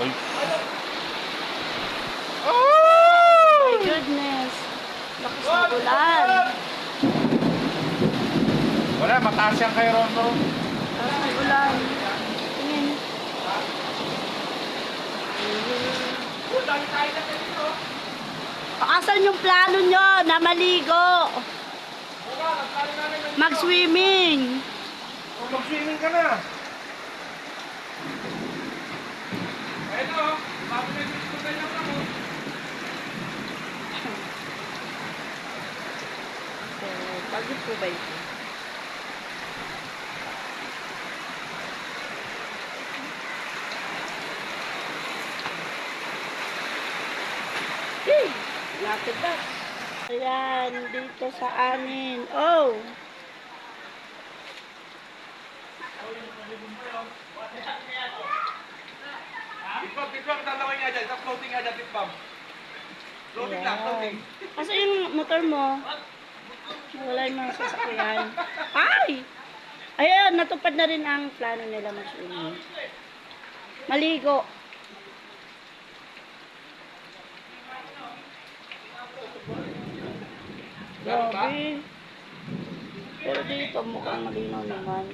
Ay. My goodness. Lakas ng ulan. Wala, mataas yan kay Rondo. Lakas ng ulan. Tingin. Pakasan yung plano nyo na maligo. Mag-swimming. Mag-swimming ka na. Ito, bago na yung gusto kayo ako. So, pagod po ba ito? Hey! Lapit na. Ayan, dito sa amin. Oh! Tipam, tipam, talawin nga dyan. Tapos floating nga dyan, tipam. Floating lang, floating. Kasi yung motor mo, wala yung mga sasakyan. Ay! Ayan, natupad na rin ang plano nila mag-swimming. Maligo. Grabe. Pero dito mukhang malinaw naman.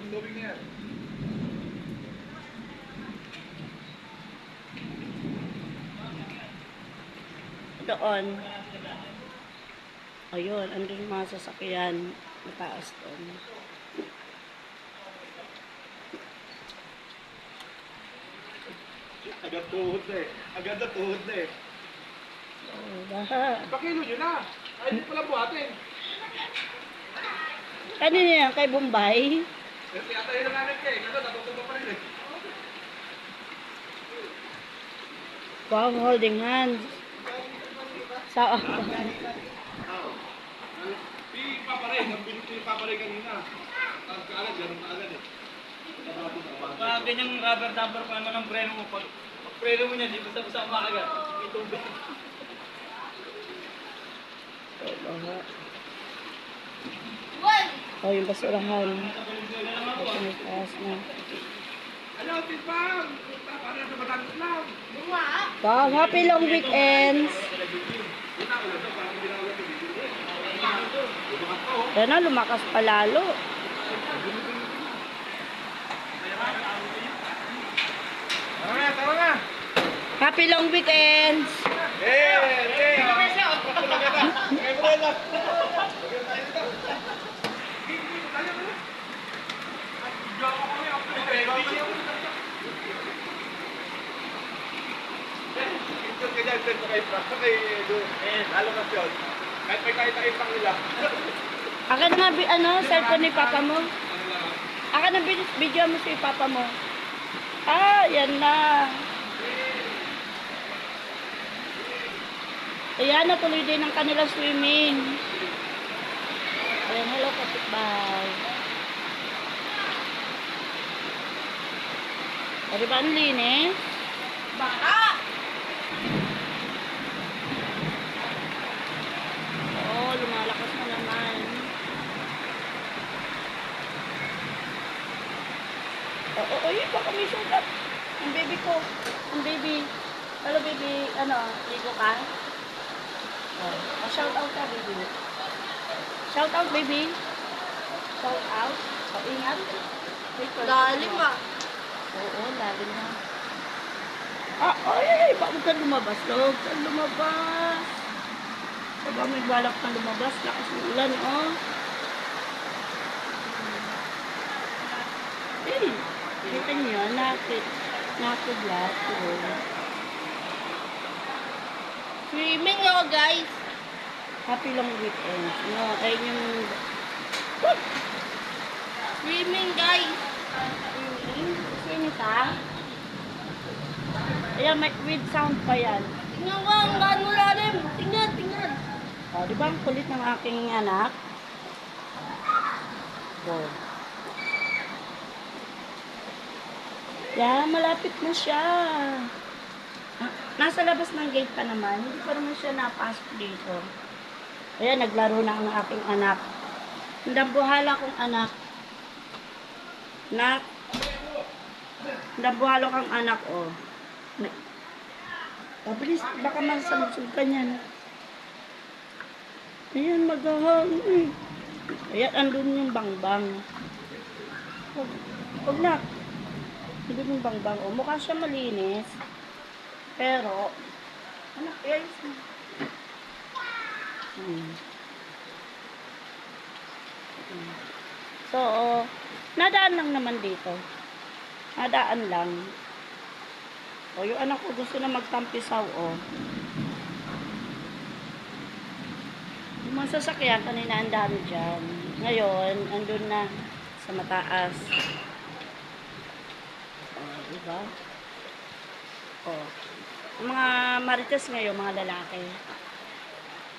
Doon. Ayun, andun yung mga sasakyan. Mataas doon. Agad tuhod na eh. Agad na tuhod na eh. Oh, baha. Pakilo nyo na. Ay, hindi pala buhatin. Kanina yan, kay Bombay. Kasi ata yun ang anak ka eh. Kasi natutuwa pa rin eh. Wow, holding hands. Sa Si Papa Ray, ang ni Papa Ray kanina. Ang kaagad, ganun kaagad eh. Pag ganyang rubber dumper pa naman ang preno mo, pag, pag preno mo niya, di basta-basta makagat. May tubig. Oh, yung basurahan. Ito may taas na. Hello, Tipam! Para sa Batangas lang. Wow, happy long weekends. Yan na, lumakas pa lalo. Tara na, tara na! Happy long weekends. Eh, eh! Eh, wala. Picture ka dyan, send mo kay Frank, kay Edu. Lalo na yun. Kahit may kahit-kahit nila. Akin na, bi- ano, cellphone ni papa mo. Akin na, video mo si papa mo. Ah, yan na. Ayan, natuloy din ang kanila swimming. Ayan, hello, kapitbahay. Pwede ba ang linis? Oo, lumalakas na naman. Oo, oh, oh, baka may sugat. Ang baby ko. Ang baby. Hello, baby. Ano, ligo ka? Oh, oh shout out ka, baby. Shout out, baby. Shout out. Oh, ingat. Lalim ah. Oo, lalim na. Ah, ay, bakit ka lumabas, log? Saan lumabas? Aba, may balak na lumabas. Lakas ng ulan, oh. Eh, kita niyo, nakit. Nakidlat, oh. Swimming ako guys. Happy long weekend. No, ayun yung... Swimming guys. Sino ka? Ayan, may with sound pa yan. Tingnan ko ang gaano lalim. Tingnan, tingnan. Oh, di ba ang kulit ng aking anak? Oh. Yan, malapit na siya. Ah, Nasa labas ng gate pa naman. Hindi pa naman siya napasok dito. Ayan, naglaro na ang aking anak. Ang buhala kong anak. Nak. Ang buhala kang anak, oh. Pabilis, baka masamsog ka niyan. Ayan, maghahangin. Ayan, andun yung bangbang. Huwag, huwag na. Andun yung bangbang. O, mukha siya malinis. Pero, ayos mo. Hmm. Hmm. So, nadaan lang naman dito. Nadaan lang. O, yung anak ko gusto na magtampisaw, o. Yung mga sasakyan, kanina ang dami dyan. Ngayon, andun na sa mataas. O, diba? O. Yung mga marites ngayon, mga lalaki.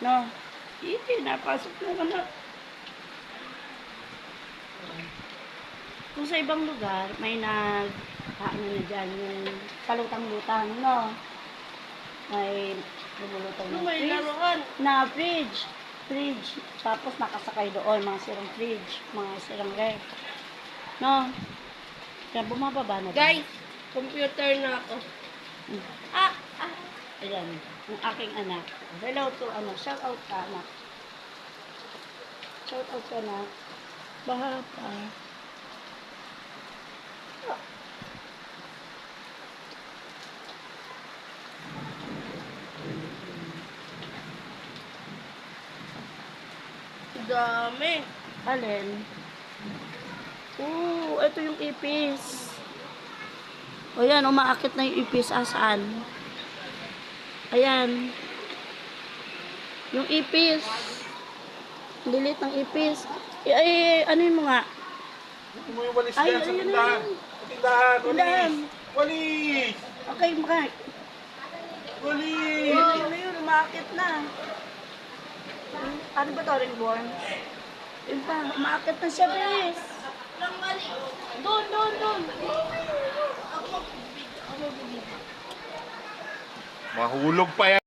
No? Hindi, napasok na naman. Kung sa ibang lugar, may nag, ano na dyan, yung palutang-lutang, no? May lumulutang Ano na may fridge. laruan? Na fridge. Fridge. Tapos nakasakay doon, mga sirang fridge, mga sirang ref. No? Kaya bumababa na. Guys, computer na ako. Ah, ah. Ayan, ang aking anak. Hello to, ano, shout out ka, anak. Shout out ka, anak. Baha pa. Dami. Alin? Oo, ito yung ipis. O yan, umaakit na yung ipis. Asaan? Ayan. Yung ipis. Lilit ng ipis. Ay, ay, ay, ano yung mga? Ito mo yung walis Ay, yan sa tindahan. tindahan, Tindahan. walis. Walis! Okay, mga. Walis! Yun, yun, yun, umaakit na. Ano ba to, ringborn? Yun pa, umaakit na siya, bis. Doon, doon, doon. Mahulog pa yan.